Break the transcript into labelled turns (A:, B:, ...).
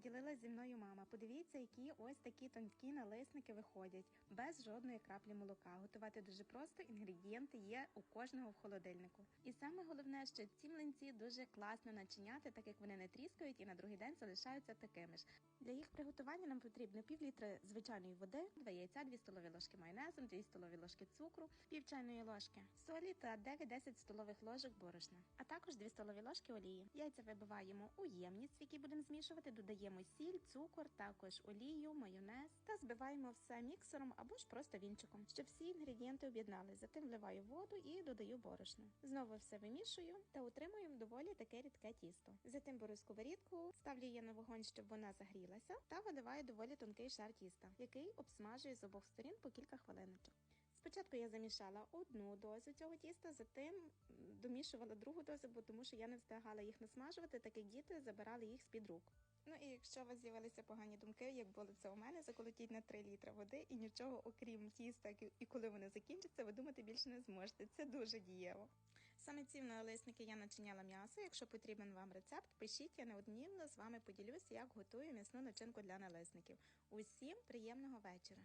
A: поділилась зі мною мама. Подивіться, які ось такі тонкі налисники виходять без жодної краплі молока. Готувати дуже просто. Інгредієнти є у кожного в холодильнику. І саме головне, що ці млинці дуже класно начиняти, так як вони не тріскають і на другий день залишаються такими ж. Для їх приготування нам потрібно пів літри звичайної води, 2 яйця, 2 столові ложки майонезу, 2 столові ложки цукру, пів чайної ложки солі та 9-10 столових ложок борошна, а також 2 столові ложки олії. Яйця вибиваємо у ємність, в будемо змішувати, додаємо сіль, цукор, також олію, майонез та збиваємо все міксером або ж просто вінчиком, щоб всі інгредієнти об'єднали. Затим вливаю воду і додаю борошно. Знову все вимішую та утримую доволі таке рідке тісто. Затим беру сковорідку, ставлю її на вогонь, щоб вона загрілася, та виливаю доволі тонкий шар тіста, який обсмажую з обох сторін по кілька хвилиночок. Спочатку я замішала одну дозу цього тіста, затим домішувала другу дозу, бо тому що я не встигала їх насмажувати, так як діти забирали їх з під рук. Ну і якщо у вас з'явилися погані думки, як було це у мене, заколотіть на 3 літри води і нічого, окрім тіста, і коли вони закінчаться, ви думати більше не зможете. Це дуже дієво. Саме ці налисники я начиняла м'ясо. Якщо потрібен вам рецепт, пишіть, я неодмінно з вами поділюся, як готую м'ясну начинку для налисників. Усім приємного вечора!